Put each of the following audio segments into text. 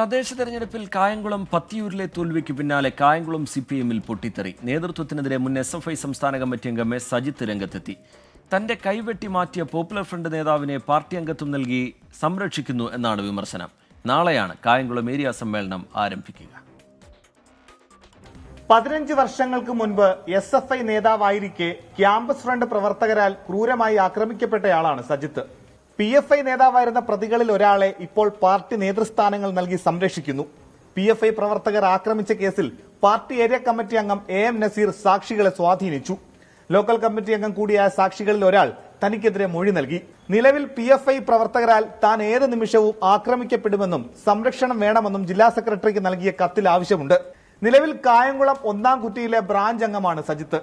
തദ്ദേശ തെരഞ്ഞെടുപ്പിൽ കായംകുളം പത്തിയൂരിലെ തോൽവിക്ക് പിന്നാലെ കായംകുളം സി പി എമ്മിൽ പൊട്ടിത്തെറി. നേതൃത്വത്തിനെതിരെ മുൻ എസ് എഫ് ഐ സംസ്ഥാന കമ്മിറ്റി അംഗം എസ് സജിത്ത് രംഗത്തെത്തി. തന്റെ കൈവെട്ടി മാറ്റിയ പോപ്പുലർ ഫ്രണ്ട് നേതാവിനെ പാർട്ടി അംഗത്വം നൽകി സംരക്ഷിക്കുന്നു എന്നാണ് വിമർശനം. നാളെയാണ് കായംകുളം ഏരിയ സമ്മേളനം ആരംഭിക്കുക. പതിനഞ്ച് വർഷങ്ങൾക്ക് മുൻപ് എസ് എഫ് ഐ നേതാവായിരിക്കെ ക്യാമ്പസ് ഫ്രണ്ട് പ്രവർത്തകരാൽ ക്രൂരമായി ആക്രമിക്കപ്പെട്ടയാളാണ് സജിത്ത്. പി എഫ് ഐ നേതാവായിരുന്ന പ്രതികളിൽ ഒരാളെ ഇപ്പോൾ പാർട്ടി നേതൃസ്ഥാനങ്ങൾ നൽകി സംരക്ഷിക്കുന്നു. പി എഫ് ഐ പ്രവർത്തകർ ആക്രമിച്ച കേസിൽ പാർട്ടി ഏരിയ കമ്മിറ്റി അംഗം എ എം നസീർ സാക്ഷികളെ സ്വാധീനിച്ചു. ലോക്കൽ കമ്മിറ്റി അംഗം കൂടിയായ സാക്ഷികളിൽ ഒരാൾ തനിക്കെതിരെ മൊഴി നൽകി. നിലവിൽ പി എഫ് ഐ പ്രവർത്തകരാൽ താൻ ഏത് നിമിഷവും ആക്രമിക്കപ്പെടുമെന്നും സംരക്ഷണം വേണമെന്നും ജില്ലാ സെക്രട്ടറിക്ക് നൽകിയ കത്തിൽ ആവശ്യമുണ്ട്. നിലവിൽ കായംകുളം ഒന്നാം കുറ്റിയിലെ ബ്രാഞ്ച് അംഗമാണ് സജിത്ത്.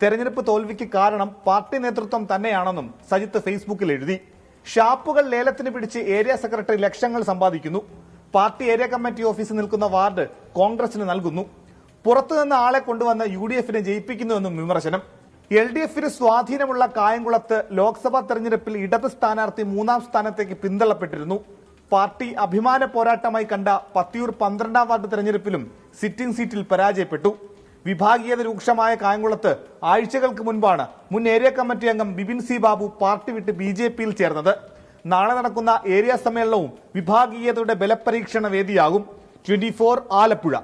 തെരഞ്ഞെടുപ്പ് തോൽവിക്ക് കാരണം പാർട്ടി നേതൃത്വം തന്നെയാണെന്നും സജിത്ത് ഫേസ്ബുക്കിൽ എഴുതി. ഷാപ്പുകൾ ലേലത്തിന് പിടിച്ച് ഏരിയ സെക്രട്ടറി ലക്ഷങ്ങൾ സമ്പാദിക്കുന്നു. പാർട്ടി ഏരിയ കമ്മിറ്റി ഓഫീസിൽ നിൽക്കുന്ന വാർഡ് കോൺഗ്രസിന് നൽകുന്നു. പുറത്തുനിന്ന് ആളെ കൊണ്ടുവന്ന് യു ഡി എഫിനെ ജയിപ്പിക്കുന്നുവെന്നും വിമർശനം. എൽ ഡി എഫിന് സ്വാധീനമുള്ള കായംകുളത്ത് ലോക്സഭാ തെരഞ്ഞെടുപ്പിൽ ഇടത് സ്ഥാനാർത്ഥി മൂന്നാം സ്ഥാനത്തേക്ക് പിന്തള്ളപ്പെട്ടിരുന്നു. പാർട്ടി അഭിമാന പോരാട്ടമായി കണ്ട പത്തിയൂർ പന്ത്രണ്ടാം വാർഡ് തെരഞ്ഞെടുപ്പിലും സിറ്റിംഗ് സീറ്റിൽ പരാജയപ്പെട്ടു. വിഭാഗീയത രൂക്ഷമായ കായംകുളത്ത് ആഴ്ചകൾക്ക് മുൻപാണ് മുൻ ഏരിയ കമ്മിറ്റി അംഗം ബിപിൻ സി ബാബു പാർട്ടി വിട്ട് ബി ജെ പിയിൽ ചേർന്നത്. നാളെ നടക്കുന്ന ഏരിയ സമ്മേളനവും വിഭാഗീയതയുടെ ബലപരീക്ഷണ വേദിയാകും. ട്വന്റി ആലപ്പുഴ.